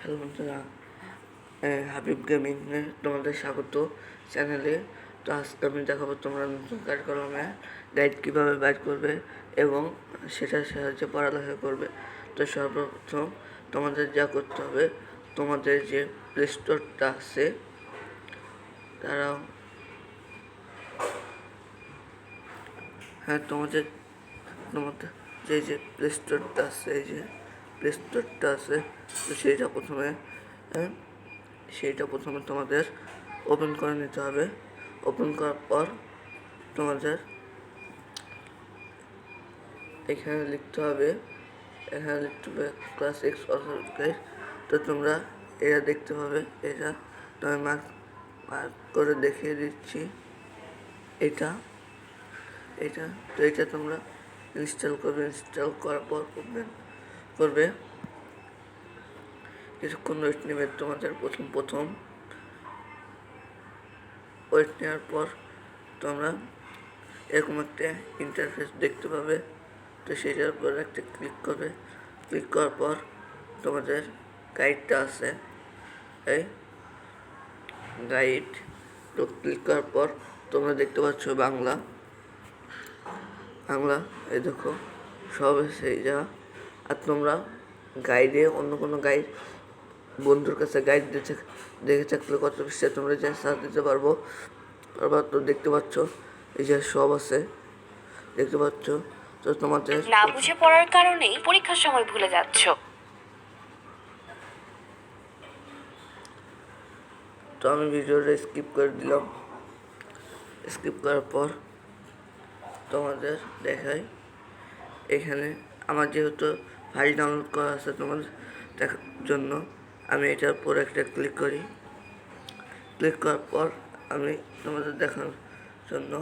Hello বন্ধুরা হাবিব গেমিংয়ে তোমাদের স্বাগত চ্যানেলে তো আজকে আমি দেখাবো তোমরা নতুন কাজ কলমে গাইড কীভাবে বাইর করবে এবং সেটার সাহায্যে পড়ালেখা করবে। তো সর্বপ্রথম তোমাদের যা করতে হবে, তোমাদের যে প্লে স্টোরটা আছে তারা হ্যাঁ তোমাদের তোমাদের যে যে প্লে স্টোরটা আছে, এই যে প্লে স্টোরটা আছে তো সেইটা প্রথমে হ্যাঁ, সেইটা প্রথমে তোমাদের ওপেন করে নিতে হবে। ওপেন করার পর তোমাদের এখানে লিখতে হবে এখানে লিখতে হবে ক্লাস সিক্স অথরিটি তো তোমরা এটা দেখতে পাবে এটা তোমার মার্ক মার্ক করে দেখিয়ে দিচ্ছি। এটা এটা তো এটা তোমরা ইনস্টল করবে ইনস্টল করার পর করবে। করবে। কিছুক্ষণ ওয়েট নেবে তোমাদের প্রথম প্রথম। ওয়েট নেওয়ার পর তোমরা এরকম একটা ইন্টারফেস দেখতে পাবে। তো সেটার উপর একটা ক্লিক করবে। ক্লিক করার পর তোমাদের গাইডটা আছে। এই গাইড তো ক্লিক করার পর তোমরা দেখতে পাচ্ছ বাংলা। বাংলা, এই দেখো, সব সেই যা আর তোমরা গাইডে অন্য কোনো গাইড বন্ধুর কাছে গাইড দেখে দেখে থাকলে কত পৃষ্ঠা তোমরা যা সার্চ দিতে পারব। তারপর তো দেখতে পাচ্ছ এই যে সব আছে। দেখতে পাচ্ছ তো তোমাদের না বুঝে পড়ার কারণেই পরীক্ষার সময় ভুলে যাচ্ছ। তো আমি ভিডিওটা স্কিপ করে দিলাম। স্কিপ করার পর তোমাদের দেখাই। এখানে আমার যেহেতু ফাইল ডাউনলোড করা আছে তোমার দেখার জন্য। আমি এটার উপর একটা ক্লিক করি। ক্লিক করার পর আমি তোমাদের দেখার জন্য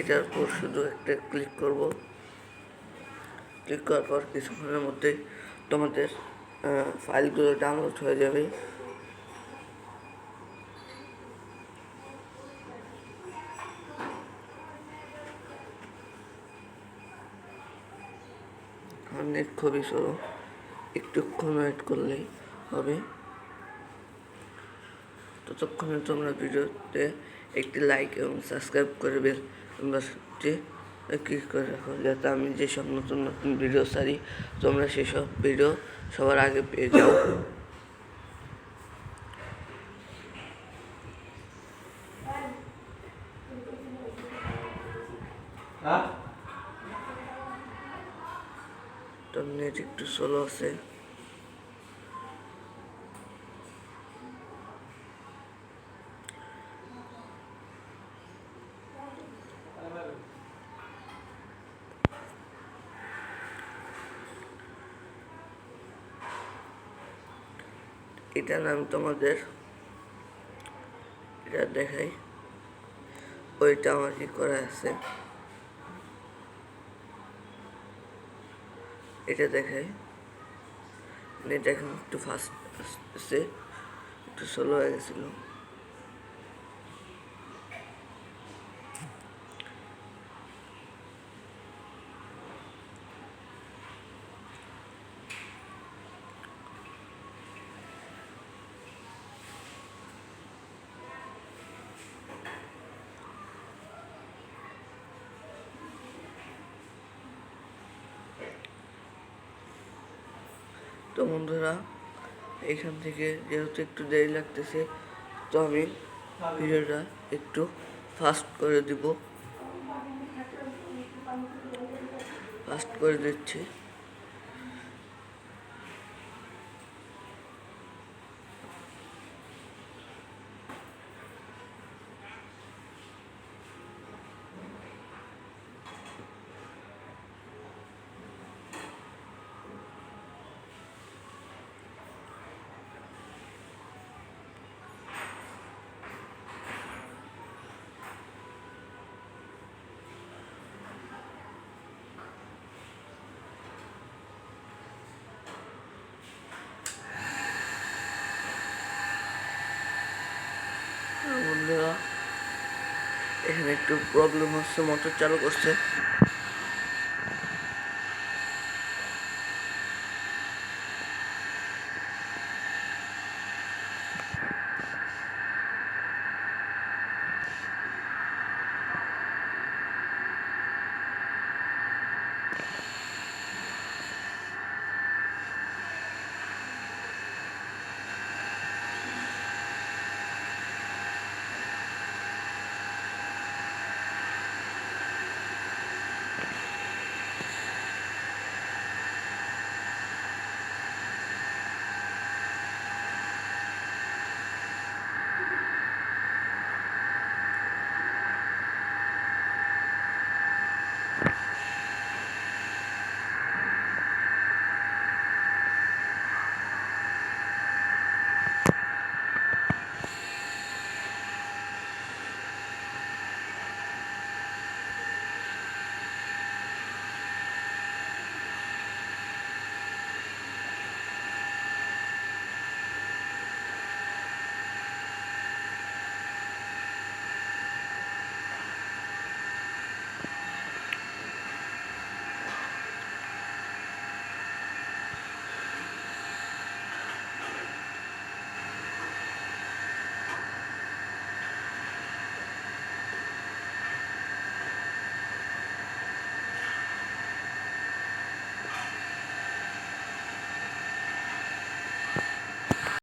এটার উপর শুধু একটা ক্লিক করব। ক্লিক করার পর কিছুক্ষণের মধ্যে তোমাদের ফাইলগুলো ডাউনলোড হয়ে যাবে। আমার খুবই সরো একটুক্ষণ ওয়েট করলেই হবে। ততক্ষণে তোমরা ভিডিওতে একটি লাইক এবং সাবস্ক্রাইব করে বেল তোমরা ক্লিক করে রাখো? যাতে আমি যেসব নতুন নতুন ভিডিও সারি তোমরা সেসব ভিডিও সবার আগে পেয়ে যাও। তো নেট একটু স্লো আছে। এটা নাম তোমাদের, এটা দেখাই। ওইটা আমার কি করা আছে? এটা দেখাই। নেট এখন একটু ফাস্ট আসছে একটু স্লো হয়ে গেছিল। বন্ধুরা, এখান থেকে যেহেতু একটু দেরি লাগতেছে, তো আমি ভিডিওটা একটু ফাস্ট করে দিব। ফাস্ট করে দিচ্ছি। এখানে একটু প্রবলেম হচ্ছে মোটর চালু করছে।